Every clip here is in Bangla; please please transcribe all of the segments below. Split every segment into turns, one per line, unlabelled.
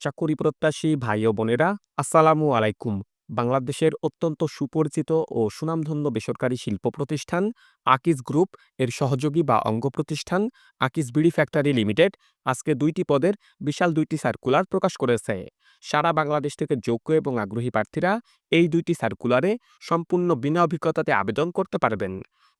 চাকুরি প্রত্যাশী ভাই ও বোনেরা, আসসালামু আলাইকুম। বাংলাদেশের অত্যন্ত সুপরিচিত ও সুনামধন্য বেসরকারি শিল্প প্রতিষ্ঠান আকিজ গ্রুপ, এর সহযোগী বা অঙ্গ প্রতিষ্ঠান আকিজ বিড়ি ফ্যাক্টরি লিমিটেড, আজকে দুইটি পদের বিশাল দুইটি সার্কুলার প্রকাশ করেছে। সারা বাংলাদেশ থেকে যোগ্য এবং আগ্রহী প্রার্থীরা এই দুইটি সার্কুলারে সম্পূর্ণ বিনা অভিজ্ঞতাতে আবেদন করতে পারবেন।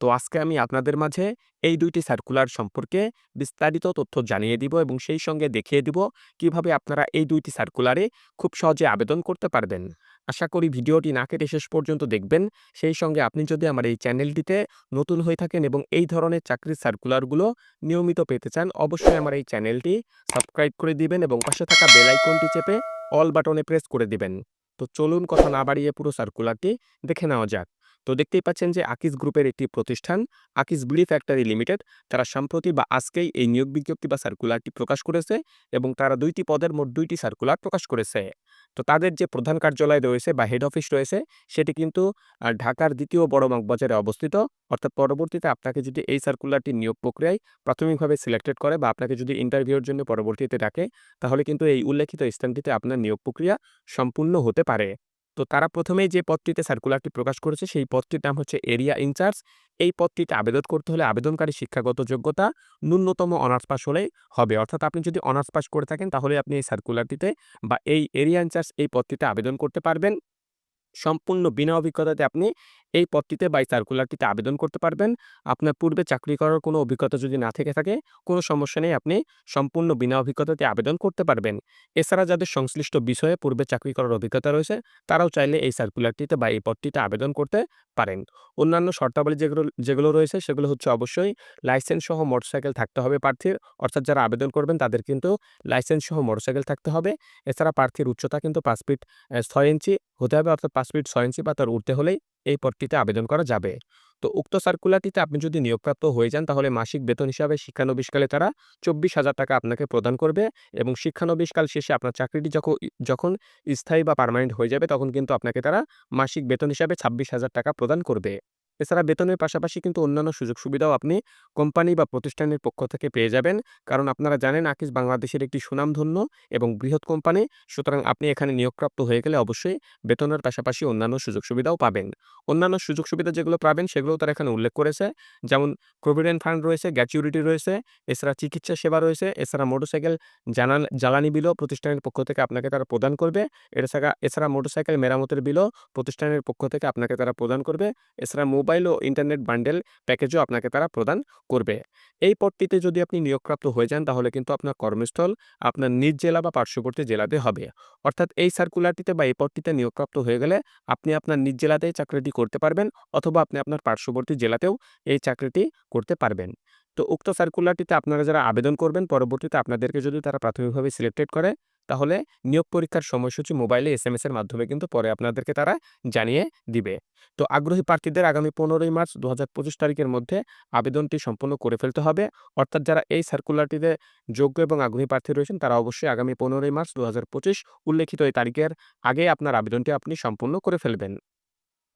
তো আজকে আমি আপনাদের মাঝে এই দুইটি সার্কুলার সম্পর্কে বিস্তারিত তথ্য জানিয়ে দিব এবং সেই সঙ্গে দেখিয়ে দিব কীভাবে আপনারা এই দুইটি সার্কুলারে খুব সহজে আবেদন করতে পারবেন। আশা করি ভিডিওটি না কেটে শেষ পর্যন্ত দেখবেন। সেই সঙ্গে আপনি যদি আমার এই চ্যানেলটিতে নতুন হয়ে থাকেন এবং এই ধরনের চাকরির সার্কুলারগুলো নিয়মিত পেতে চান, অবশ্যই আমার এই চ্যানেলটি সাবস্ক্রাইব করে দিবেন এবং পাশে থাকা বেল আইকনটি চেপে অল বাটনে প্রেস করে দিবেন। তো চলুন কথা না বাড়িয়ে পুরো সার্কুলারটি দেখে নেওয়া যাক। তো দেখতেই পাচ্ছেন যে আকিজ গ্রুপের একটি প্রতিষ্ঠান আকিজ বিড়ি ফ্যাক্টরি লিমিটেড তারা সম্প্রতি বা আজকেই এই নিয়োগ বিজ্ঞপ্তি বা সার্কুলারটি প্রকাশ করেছে এবং তারা দুইটি পদের মোট দুইটি সার্কুলার প্রকাশ করেছে। তো তাদের যে প্রধান কার্যালয় রয়েছে বা হেড অফিস রয়েছে, সেটি কিন্তু ঢাকার দ্বিতীয় বড় বাজারে অবস্থিত। অর্থাৎ পরবর্তীতে আপনাকে যদি এই সার্কুলারটি নিয়োগ প্রক্রিয়ায় প্রাথমিকভাবে সিলেক্টেড করে বা আপনাকে যদি ইন্টারভিউর জন্য পরবর্তীতে ডাকে, তাহলে কিন্তু এই উল্লেখিত স্থানটিতে আপনার নিয়োগ প্রক্রিয়া সম্পূর্ণ হতে পারে। তো তারা প্রথমেই যে পদটিতে সার্কুলারটি প্রকাশ করেছে, সেই পদটির নাম হচ্ছে এরিয়া ইনচার্জ এই পদটিতে আবেদন করতে হলে আবেদনকারী শিক্ষাগত যোগ্যতা ন্যূনতম অনার্স পাস হলেই হবে। অর্থাৎ আপনি যদি অনার্স পাস করে থাকেন তাহলে আপনি এই সার্কুলারটিতে বা এই এরিয়া ইনচার্জ এই পদটিতে আবেদন করতে পারবেন। সম্পূর্ণ বিনা অভিজ্ঞতাতে আপনি এই পদটিতে বা এই সার্কুলারটিতে আবেদন করতে পারবেন। আপনার পূর্বে চাকরি করার কোনো অভিজ্ঞতা যদি না থেকে থাকে, কোনো সমস্যা নেই, আপনি সম্পূর্ণ বিনা অভিজ্ঞতাতে আবেদন করতে পারবেন। এছাড়া যাদের সংশ্লিষ্ট বিষয়ে পূর্বে চাকরি করার অভিজ্ঞতা রয়েছে, তারাও চাইলে এই সার্কুলারটিতে বা এই পদটিতে আবেদন করতে পারেন। অন্যান্য শর্তাবলী যেগুলো যেগুলো রয়েছে, সেগুলো হচ্ছে অবশ্যই লাইসেন্স সহ মোটরসাইকেল থাকতে হবে প্রার্থীর। অর্থাৎ যারা আবেদন করবেন, তাদের কিন্তু লাইসেন্স সহ মোটরসাইকেল থাকতে হবে। এছাড়া প্রার্থীর উচ্চতা কিন্তু পাঁচ ফিট ছয় ইঞ্চি হতে হবে, অর্থাৎ পাঁচ ছয় ইঞ্চি বা তার উঠতে হলেই এই পদটিতে আবেদন করা যাবে। তো উক্ত সার্কুলারটিতে আপনি যদি নিয়োগপ্রাপ্ত হয়ে যান, তাহলে মাসিক বেতন হিসাবে শিক্ষানবিশকালে তারা চব্বিশ হাজার টাকা আপনাকে প্রদান করবে এবং শিক্ষানবিশকাল শেষে আপনার চাকরিটি যখন যখন স্থায়ী বা পারমানেন্ট হয়ে যাবে, তখন কিন্তু আপনাকে তারা মাসিক বেতন হিসাবে ছাব্বিশ হাজার টাকা প্রদান করবে। এছাড়া বেতনের পাশাপাশি কিন্তু অন্যান্য সুযোগ সুবিধাও আপনি কোম্পানি বা প্রতিষ্ঠানের পক্ষ থেকে পেয়ে যাবেন। কারণ আপনারা জানেন আকিজ বাংলাদেশের একটি সুনামধন্য এবং বৃহৎ কোম্পানি। সুতরাং আপনি এখানে নিয়োগপ্রাপ্ত হয়ে গেলে অবশ্যই বেতনের পাশাপাশি অন্যান্য সুযোগ সুবিধাও পাবেন। অন্যান্য সুযোগ সুবিধা যেগুলো পাবেন সেগুলোও তারা এখানে উল্লেখ করেছে। যেমন প্রভিডেন্ট ফান্ড রয়েছে গ্র্যাচুইটি রয়েছে, এছাড়া চিকিৎসা সেবা রয়েছে, এছাড়া মোটরসাইকেল জানান জ্বালানি বিলও প্রতিষ্ঠানের পক্ষ থেকে আপনাকে তারা প্রদান করবে। এছাড়া এছাড়া মোটরসাইকেল মেরামতের বিলও প্রতিষ্ঠানের পক্ষ থেকে আপনাকে তারা প্রদান করবে। এছাড়া মোবাইল ও ইন্টারনেট বান্ডেল প্যাকেজও আপনাকে তারা প্রদান করবে। এই পদটিতে যদি আপনি নিয়োগপ্রাপ্ত হয়ে যান, তাহলে কিন্তু আপনার কর্মস্থল আপনার নিজ জেলা বা পার্শ্ববর্তী জেলাতে হবে। অর্থাৎ এই সার্কুলারটিতে বা এই পদটিতে নিয়োগপ্রাপ্ত হয়ে গেলে আপনি আপনার নিজ জেলাতেই চাকরিটি করতে পারবেন অথবা আপনি আপনার পার্শ্ববর্তী জেলাতেও এই চাকরিটি করতে পারবেন। তো উক্ত সার্কুলারটিতে আপনারা যারা আবেদন করবেন, পরবর্তীতে আপনাদেরকে যদি তারা প্রাথমিকভাবে সিলেক্টেড করে তাহলে নিয়োগ পরীক্ষার সময়সূচি মোবাইলে এস এম এর মাধ্যমে কিন্তু পরে আপনাদেরকে তারা জানিয়ে দিবে। তো আগ্রহী প্রার্থীদের আগামী পনেরোই মার্চ দু হাজার পঁচিশ তারিখের মধ্যে আবেদনটি সম্পূর্ণ করে ফেলতে হবে। অর্থাৎ যারা এই সার্কুলারটিতে যোগ্য এবং আগ্রহী প্রার্থী রয়েছেন, তারা অবশ্যই আগামী পনেরোই মার্চ দু হাজার পঁচিশ উল্লেখিত এই তারিখের আগে আপনার আবেদনটি আপনি সম্পূর্ণ করে ফেলবেন।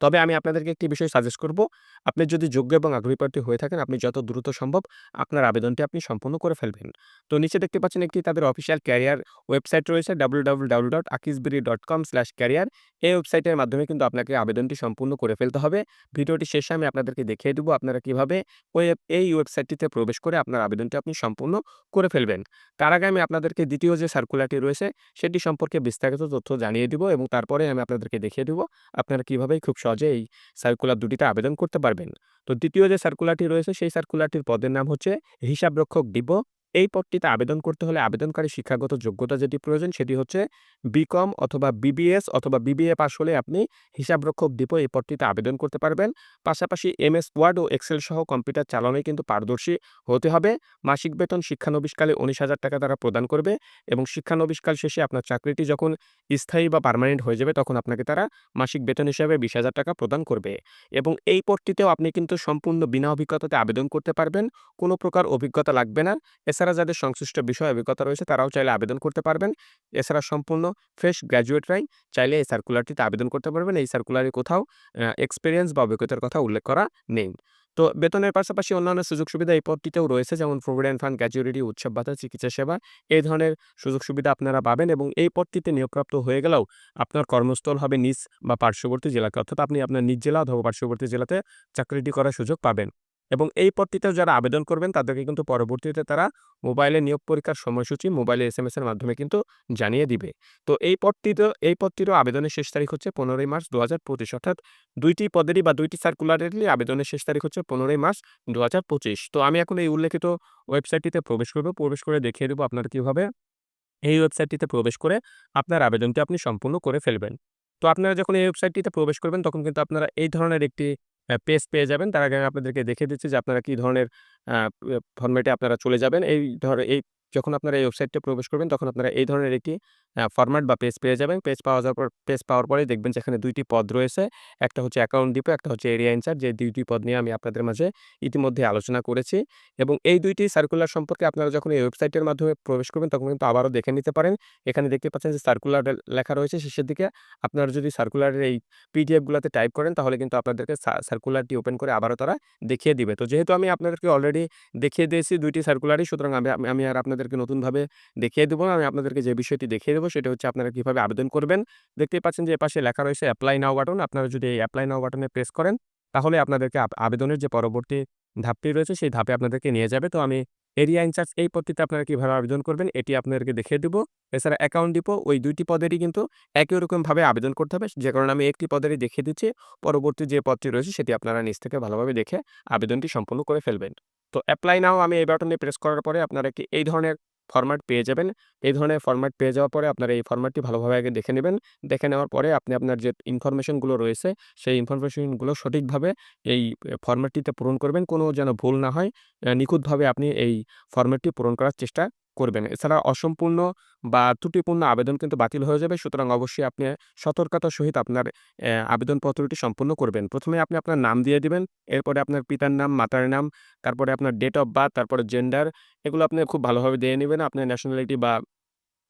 তবে আমি আপনাদেরকে একটি বিষয় সাজেস্ট করব। আপনি যদি যোগ্য এবং আগ্রহী প্রার্থী হয়ে থাকেন, আপনি যত দ্রুত সম্ভব আপনার আবেদনটি আপনি সম্পূর্ণ করে ফেলবেন। তো নিচে দেখতে পাচ্ছেন একটি তাদের অফিসিয়াল ক্যারিয়ার ওয়েবসাইট রয়েছে W W W dot Akijbiri dot com slash career এই ওয়েবসাইটের মাধ্যমে কিন্তু আপনাকে আবেদনটি সম্পূর্ণ করে ফেলতে হবে। ভিডিওটি শেষে আমি আপনাদেরকে দেখিয়ে দেবো আপনারা কীভাবে ওই এই ওয়েবসাইটটিতে প্রবেশ করে আপনার আবেদনটি আপনি সম্পূর্ণ করে ফেলবেন। তার আগে আমি আপনাদেরকে দ্বিতীয় যে সার্কুলারটি রয়েছে, সেটি সম্পর্কে বিস্তারিত তথ্য জানিয়ে দিব এবং তারপরে আমি আপনাদেরকে দেখিয়ে দেবো আপনারা কীভাবে খুব সহজে এই সার্কুলার দুটিতে আবেদন করতে পারবেন। তো দ্বিতীয় যে সার্কুলারটি রয়েছে, সেই সার্কুলারটির পদের নাম হচ্ছে হিসাবরক্ষক ডিপো এই পদটিতে আবেদন করতে হলে আবেদনকারী শিক্ষাগত যোগ্যতা যেটি প্রয়োজন সেটি হচ্ছে বিকম অথবা বিবিএস অথবা বিবিএ পাস হলে আপনি হিসাবরক্ষক ডিপো এই পদটিতে আবেদন করতে পারবেন। পাশাপাশি এমএস ওয়ার্ড ও এক্সেল সহ কম্পিউটার চালানোয় কিন্তু পারদর্শী হতে হবে। মাসিক বেতন শিক্ষানবিশকালে উনিশ হাজার টাকা তারা প্রদান করবে এবং শিক্ষানবিশকাল শেষে আপনার চাকরিটি যখন স্থায়ী বা পার্মানেন্ট হয়ে যাবে তখন আপনাকে তারা মাসিক বেতন হিসাবে বিশ হাজার টাকা প্রদান করবে এবং এই পদটিতেও আপনি কিন্তু সম্পূর্ণ বিনা অভিজ্ঞতাতে আবেদন করতে পারবেন। কোনো প্রকার অভিজ্ঞতা লাগবে না। এছাড়া যাদের সংশ্লিষ্ট বিষয় অভিজ্ঞতা রয়েছে তারাও চাইলে আবেদন করতে পারবেন। এছাড়া সম্পূর্ণ ফ্রেশ গ্র্যাজুয়েটরাই চাইলে এই সার্কুলারটিতে আবেদন করতে পারবেন। এই সার্কুলারে কোথাও এক্সপিরিয়েন্স বা অভিজ্ঞতার কথা উল্লেখ করা নেই। তো বেতনের পাশাপাশি অন্যান্য সুযোগ-সুবিধা এই পদটিতেও রয়েছে যেমন প্রভিডেন্ট ফান্ড, গ্র্যাচুইটি, উৎসব ভাতা, চিকিৎসা সেবা এই ধরনের সুযোগ-সুবিধা আপনারা পাবেন এবং এই পদটিতে নিয়োগপ্রাপ্ত হয়ে গেলেও আপনার কর্মস্থল হবে নিজ বা পার্শ্ববর্তী জেলাকে। অর্থাৎ আপনি আপনার নিজ জেলা অথবা পার্শ্ববর্তী জেলাতে চাকরিটি করার সুযোগ পাবেন। এবং এই পদটিতেও যারা আবেদন করবেন, তাদেরকে কিন্তু পরবর্তীতে তারা মোবাইলে নিয়োগ পরীক্ষার সময়সূচি মোবাইলে এসএমএস এর মাধ্যমে কিন্তু জানিয়ে দিবে। তো এই পদটিতেও এই পদটিরও আবেদনের শেষ তারিখ হচ্ছে ১৫ই মার্চ ২০২৫ অর্থাৎ ২ টি পদেরই বা ২ টি সার্কুলারেরই আবেদনের শেষ তারিখ হচ্ছে ১৫ই মার্চ ২০২৫ তো আমি এখন এই উল্লেখিত ওয়েবসাইটটিতে প্রবেশ করব, প্রবেশ করে দেখিয়ে দেবো আপনারা কীভাবে এই ওয়েবসাইটটিতে প্রবেশ করে আপনার আবেদনটি আপনি সম্পূর্ণ করে ফেলবেন। তো আপনারা যখন এই ওয়েবসাইটটিতে প্রবেশ করবেন, তখন কিন্তু আপনারা এই ধরনের একটি পেজ পেয়ে যাবেন। তার আগে আপনাদেরকে দেখে দিচ্ছি যে আপনারা কী ধরনের ফর্মেটে আপনারা চলে যাবেন। এই ধর, এই যখন আপনারা এই ওয়েবসাইটে প্রবেশ করবেন তখন আপনারা এই ধরনের একটি ফরম্যাট বা পেজ পেয়ে যাবেন। পেজ পাওয়া যাওয়ার পর পেজ পাওয়ার পরেই দেখবেন যে এখানে ২ পদ রয়েছে। একটা হচ্ছে অ্যাকাউন্ট ডিপো, একটা হচ্ছে এরিয়া ইনচার্জ যে দুইটি পদ নিয়ে আমি আপনাদের মাঝে ইতিমধ্যে আলোচনা করেছি এবং এই দুইটি সার্কুলার সম্পর্কে আপনারা যখন এই ওয়েবসাইটের মাধ্যমে প্রবেশ করবেন তখন কিন্তু আবারও দেখে নিতে পারেন। এখানে দেখতে পাচ্ছেন যে সার্কুলার লেখা রয়েছে শেষের দিকে। আপনারা যদি সার্কুলারের এই পিডিএফগুলোতে টাইপ করেন তাহলে কিন্তু আপনাদেরকে সার্কুলারটি ওপেন করে আবারও তারা দেখিয়ে দিবে। তো যেহেতু আমি আপনাদেরকে অলরেডি দেখিয়ে দিয়েছি দুইটি সার্কুলারই সুতরাং আমি আমি আর আপনাদেরকে নতুনভাবে দেখিয়ে দেব। আমি আপনাদেরকে যে বিষয়টি দেখিয়ে দেব সেটা হচ্ছে আপনারা কীভাবে আবেদন করবেন। দেখতেই পাচ্ছেন যে এপাশে লেখা রয়েছে অ্যাপ্লাই নাও বাটন। আপনারা যদি এই এপ্লাই নাও বাটনে প্রেস করেন, তাহলে আপনাদেরকে আবেদনের যে পরবর্তী ধাপটি রয়েছে সেই ধাপে আপনাদেরকে নিয়ে যাবে। তো আমি এরিয়া ইনচার্জ এই পদটিতে আপনারা কীভাবে আবেদন করবেন এটি আপনাদেরকে দেখিয়ে দিব। এছাড়া অ্যাকাউন্ট ডিপো ওই দুইটি পদেরই কিন্তু একই রকমভাবে আবেদন করতে হবে। যে কারণে আমি একটি পদেরই দেখিয়ে দিচ্ছি। পরবর্তী যে পদটি রয়েছে সেটি আপনারা নিজ থেকে ভালোভাবে দেখে আবেদনটি সম্পূর্ণ করে ফেলবেন। তো অ্যাপ্লাই নাও আমি এই বাটনে প্রেস করার পরে আপনারা একটি এই ধরনের ফরম্যাট পেয়ে যাবেন। এই ধরনের ফরম্যাট পেয়ে যাওয়ার পরে আপনারা এই ফরম্যাটটি ভালোভাবে আগে দেখে নেবেন দেখে নেওয়ার পরে আপনি আপনার যে ইনফরমেশনগুলো রয়েছে, সেই ইনফরমেশনগুলো সঠিকভাবে এই ফরম্যাটটিতে পূরণ করবেন। কোনো যেন ভুল না হয়। নিখুঁতভাবে আপনি এই ফরম্যাটটি পূরণ করার চেষ্টা করবেন। এছাড়া অসম্পূর্ণ বা ত্রুটিপূর্ণ আবেদন কিন্তু বাতিল হয়ে যাবে। সুতরাং অবশ্যই আপনি সতর্কতা সহিত আপনার আবেদনপত্রটি সম্পূর্ণ করবেন। প্রথমে আপনি আপনার নাম দিয়ে দিবেন। এরপরে আপনার পিতার নাম, মাতার নাম, তারপরে আপনার ডেট অফ বার্থ, তারপরে জেন্ডার এগুলো আপনি খুব ভালোভাবে দিয়ে নেবেন আপনার ন্যাশনালিটি বা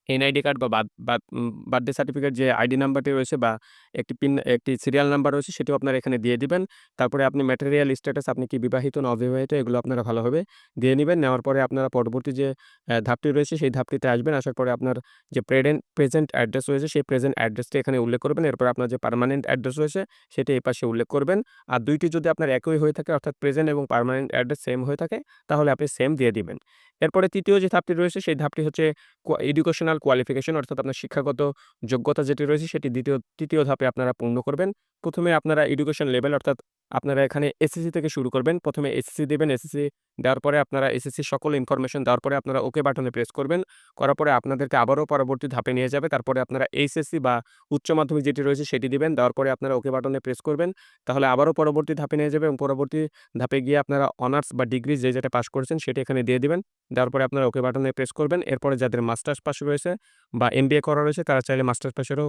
এনআইডি কার্ড বা বার্থ বার্থ বার্থডে সার্টিফিকেট যে আইডি নাম্বারটি রয়েছে বা একটি পিন, একটি সিরিয়াল নাম্বার রয়েছে সেটিও আপনারা এখানে দিয়ে দিবেন। তারপরে আপনি ম্যাটেরিয়াল স্ট্যাটাস আপনি কি বিবাহিত না অবিবাহিত এগুলো আপনারা ভালোভাবে দিয়ে নিবেন। নেওয়ার পরে আপনারা পরবর্তী যে ধাপটি রয়েছে সেই ধাপটিতে আসবেন। আসার পরে আপনার যে প্রেডেন্ট প্রেজেন্ট অ্যাড্রেস রয়েছে সেই প্রেজেন্ট অ্যাড্রেসটি এখানে উল্লেখ করবেন। এরপর আপনার যে পারমানেন্ট অ্যাড্রেস রয়েছে সেটি এই পাশে উল্লেখ করবেন। আর দুইটি যদি আপনার একই হয়ে থাকে অর্থাৎ প্রেজেন্ট এবং পারমানেন্ট অ্যাড্রেস সেম হয়ে থাকে তাহলে আপনি সেম দিয়ে দিবেন। এরপরে তৃতীয় যে ধাপটি রয়েছে সেই ধাপটি হচ্ছে কোয়া এডুকেশনাল কোয়ালিফিকেশন অর্থাৎ আপনার শিক্ষাগত যোগ্যতা যেটি রয়েছে, সেটি দ্বিতীয়, তৃতীয় ধাপে আপনারা পূর্ণ করবেন। প্রথমে আপনারা এডুকেশন লেভেল অর্থাৎ আপনারা এখানে এসএসসি থেকে শুরু করবেন। ১ম এ এসএসসি দিবেন। এসএসসি দেওয়ার পরে আপনারা এসএসসি সকল ইনফরমেশন দেওয়ার পরে আপনারা ওকে বাটনে প্রেস করবেন। করার পরে আপনাদেরকে আবারও পরবর্তী ধাপে নিয়ে যাবে। তারপরে আপনারা এইচএসসি বা উচ্চ মাধ্যমিক যেটি রয়েছে সেটি দিবেন। দেওয়ার পরে আপনারা ওকে বাটনে প্রেস করবেন। তাহলে আবারও পরবর্তী ধাপে নিয়ে যাবে এবং পরবর্তী ধাপে গিয়ে আপনারা অনার্স বা ডিগ্রি যে যেটা পাস করেছেন সেটি এখানে দিয়ে দিবেন। দেওয়ার পরে আপনারা ওকে বাটনে প্রেস করবেন। এরপরে যাদের মাস্টার্স পাস রয়েছে বা এমবিএ করা রয়েছে, তারা চাইলে মাস্টার্স পাশেরও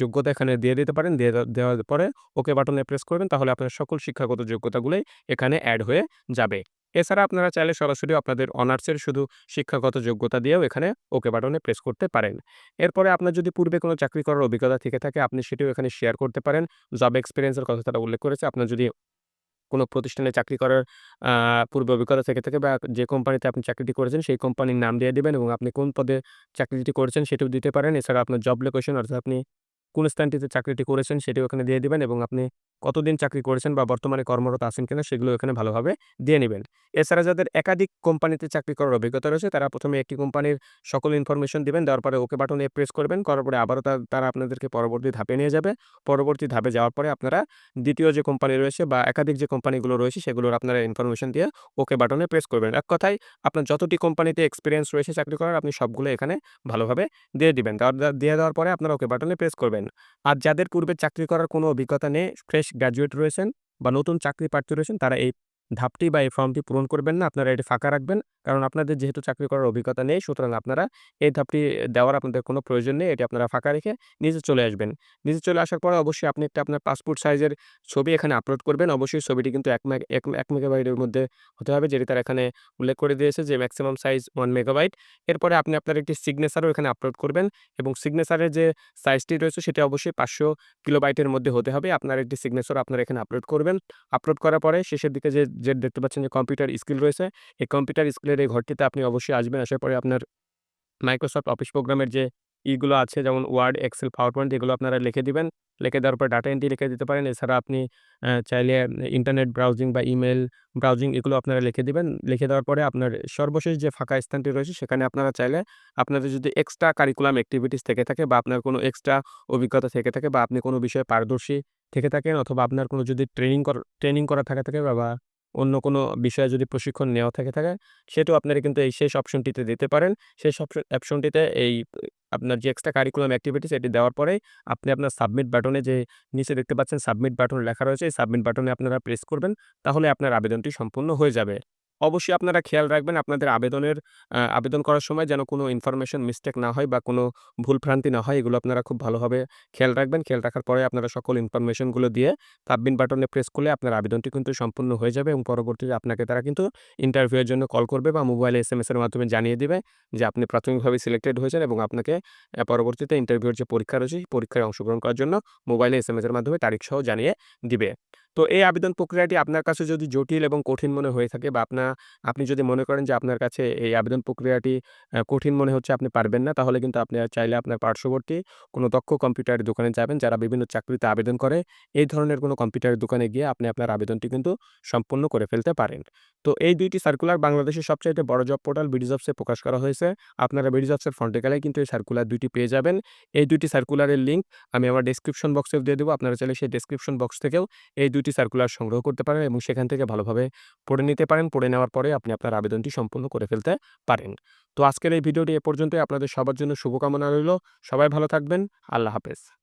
যোগ্যতা এখানে দিয়ে দিতে পারেন। দিয়ে দেওয়ার পরে ওকে বাটনে প্রেস করবেন। তাহলে আপনার সকল শিক্ষাগত যোগ্যতাগুলোই এখানে অ্যাড হয়ে যাবে। এছাড়া আপনারা চাইলে সরাসরি আপনাদের অনার্সের শুধু শিক্ষাগত যোগ্যতা দিয়েও এখানে ওকে বাটনে প্রেস করতে পারেন। এরপরে আপনার যদি পূর্বে কোনো চাকরি করার অভিজ্ঞতা থেকে থাকে, আপনি সেটিও এখানে শেয়ার করতে পারেন। জব এক্সপিরিয়েন্সের কথা তারা উল্লেখ করেছে। আপনার যদি কোনো প্রতিষ্ঠানে চাকরি করার পূর্বে অভিজ্ঞতা থেকে থাকে বা যে কোম্পানিতে আপনি চাকরিটি করেছেন, সেই কোম্পানির নাম দিয়ে দিবেন এবং আপনি কোন পদে চাকরিটি করেছেন সেটিও দিতে পারেন। এছাড়া আপনার জব লোকেশন অর্থাৎ আপনি কোন স্থানটিতে চাকরিটি করেছেন, সেটিও এখানে দিয়ে দিবেন এবং আপনি কতদিন চাকরি করেছেন বা বর্তমানে কর্মরত আছেন কিনা সেগুলো এখানে ভালোভাবে দিয়ে নেবেন এছাড়া যাদের একাধিক কোম্পানিতে চাকরি করার অভিজ্ঞতা রয়েছে তারা প্রথমে একটি কোম্পানির সকল ইনফরমেশন দিবেন। দেওয়ার পরে ওকে বাটনে প্রেস করবেন। করার পরে আবারও তারা আপনাদেরকে পরবর্তী ধাপে নিয়ে যাবে। পরবর্তী ধাপে যাওয়ার পরে আপনারা দ্বিতীয় যে কোম্পানি রয়েছে বা একাধিক যে কোম্পানিগুলো রয়েছে সেগুলোর আপনারা ইনফরমেশন দিয়ে ওকে বাটনে প্রেস করবেন। এক কথায় আপনার যতটি কোম্পানিতে এক্সপিরিয়েন্স রয়েছে চাকরি করার আপনি সবগুলো এখানে ভালোভাবে দিয়ে দিবেন। দিয়ে দেওয়ার পরে আপনারা ওকে বাটনে প্রেস করবেন। আর যাদের পূর্বে চাকরি করার কোনো অভিজ্ঞতা নেই, ফ্রেশ গ্র্যাজুয়েট রয়েছেন বা নতুন চাকরি প্রার্থী রয়েছেন তারা এই ধাপটি বা এই ফর্মটি পূরণ করবেন না। আপনারা এটি ফাঁকা রাখবেন। কারণ আপনাদের যেহেতু চাকরি করার অভিজ্ঞতা নেই, সুতরাং আপনারা এই ধাপটি দেওয়ার আপনাদের কোনো প্রয়োজন নেই। এটি আপনারা ফাঁকা রেখে নিজে চলে আসবেন। নিজে চলে আসার পরে অবশ্যই আপনি একটা আপনার পাসপোর্ট সাইজের ছবি এখানে আপলোড করবেন। অবশ্যই ছবিটি কিন্তু ১ মেগ, এক ১ মেগাবাইটের মধ্যে হতে হবে, যেটি তারা এখানে উল্লেখ করে দিয়েছে যে ম্যাক্সিমাম সাইজ 1 মেগাবাইট। এরপরে আপনি আপনার একটি সিগনেচারও এখানে আপলোড করবেন এবং সিগনেচারের যে সাইজটি রয়েছে, সেটি অবশ্যই ৫০০ কিলোবাইটের মধ্যে হতে হবে। আপনার একটি সিগনেচার আপনারা এখানে আপলোড করবেন। আপলোড করার পরে শেষের দিকে যে যে দেখতে পাচ্ছেন যে কম্পিউটার স্কিল রয়েছে, এই কম্পিউটার স্কিলের এই ঘরটিতে আপনি অবশ্যই আসবেন। আসার পরে আপনার মাইক্রোসফট অফিস প্রোগ্রামের যে ইগুলো আছে যেমন ওয়ার্ড, এক্সেল, পাওয়ারপয়েন্ট এগুলো আপনারা লিখে দিবেন। লিখে দেওয়ার পর ডাটা এন্ট্রি লিখে দিতে পারেন। এছাড়া আপনি চাইলে ইন্টারনেট ব্রাউজিং বা ইমেল ব্রাউজিং এগুলো আপনারা লিখে দিবেন। লিখে দেওয়ার পরে আপনার সর্বশেষ যে ফাঁকা স্থানটি রয়েছে সেখানে আপনারা চাইলে আপনাদের যদি এক্সট্রা কারিকুলাম অ্যাক্টিভিটিস থেকে থাকে বা আপনার কোনো এক্সট্রা অভিজ্ঞতা থেকে থাকে বা আপনি কোনো বিষয়ে পারদর্শী থেকে থাকেন অথবা আপনার কোনো যদি ট্রেনিং কর ট্রেনিং করা থেকে থাকে বা অন্য কোনো বিষয়ে যদি প্রশিক্ষণ নেওয়া থাকে থাকে, সেটাও আপনারা কিন্তু এই শেষ অপশনটিতে দিতে পারেন। শেষ অপশন অপশনটিতে এই আপনার যে এক্সট্রা কারিকুলাম অ্যাক্টিভিটিস এটি দেওয়ার পরে আপনি আপনার সাবমিট বাটনে যে নিচে দেখতে পাচ্ছেন সাবমিট বাটন লেখা রয়েছে, এই সাবমিট বাটনে আপনারা প্রেস করবেন। তাহলে আপনার আবেদনটি সম্পূর্ণ হয়ে যাবে। অবশ্যই আপনারা খেয়াল রাখবেন আপনাদের আবেদনের আবেদন করার সময় যেন কোনো ইনফরমেশন মিস্টেক না হয় বা কোনো ভুলভ্রান্তি না হয়, এগুলো আপনারা খুব ভালোভাবে খেয়াল রাখবেন। খেয়াল রাখার পরে আপনারা সকল ইনফরমেশনগুলো দিয়ে সাবমিট বাটনে প্রেস করলে আপনার আবেদনটি কিন্তু সম্পূর্ণ হয়ে যাবে এবং পরবর্তীতে আপনাকে তারা কিন্তু ইন্টারভিউয়ের জন্য কল করবে বা মোবাইলে এস এম এসের মাধ্যমে জানিয়ে দেবে যে আপনি প্রাথমিকভাবে সিলেক্টেড হয়েছেন এবং আপনাকে পরবর্তীতে ইন্টারভিউর যে পরীক্ষা রয়েছে পরীক্ষায় অংশগ্রহণ করার জন্য মোবাইলে এস এম এসের মাধ্যমে তারিখ সহ জানিয়ে দিবে। তো এই আবেদন প্রক্রিয়াটি আপনার কাছে যদি জটিল এবং কঠিন মনে হয়ে থাকে বা আপনা, আপনি যদি মনে করেন যে আপনার কাছে এই আবেদন প্রক্রিয়াটি কঠিন মনে হচ্ছে আপনি পারবেন না, তাহলে কিন্তু আপনি চাইলে আপনার পার্শ্ববর্তী কোনো দক্ষ কম্পিউটারের দোকানে যাবেন যারা বিভিন্ন চাকরিতে আবেদন করে। এই ধরনের কোনো কম্পিউটারের দোকানে গিয়ে আপনি আপনার আবেদনটি কিন্তু সম্পূর্ণ করে ফেলতে পারেন। তো এই দুইটি সার্কুলার বাংলাদেশের সবচাইতে বড় জব পোর্টাল বিডিজবসে প্রকাশ করা হয়েছে। আপনারা বিডিজবসের ফ্রন্টে গেলে কিন্তু এই সার্কুলার ২ টি পেয়ে যাবেন। এই ২ টি সার্কুলারের লিঙ্ক আমি আমার ডেসক্রিপশন বক্সেও দিয়ে দেবো আপনারা চাইলে সেই ডেসক্রিপশন বক্স থেকেও এই ২ টি সার্কুলার সংগ্রহ করতে পারেন এবং সেখান থেকে ভালোভাবে পড়ে নিতে পারেন। পড়ে নেওয়ার পরে আপনি আপনার আবেদনটি সম্পূর্ণ করে ফেলতে পারেন। তো আজকের এই ভিডিওটি এ পর্যন্তই। আপনাদের সবার জন্য শুভকামনা রইল সবাই ভালো থাকবেন। আল্লাহ হাফেজ।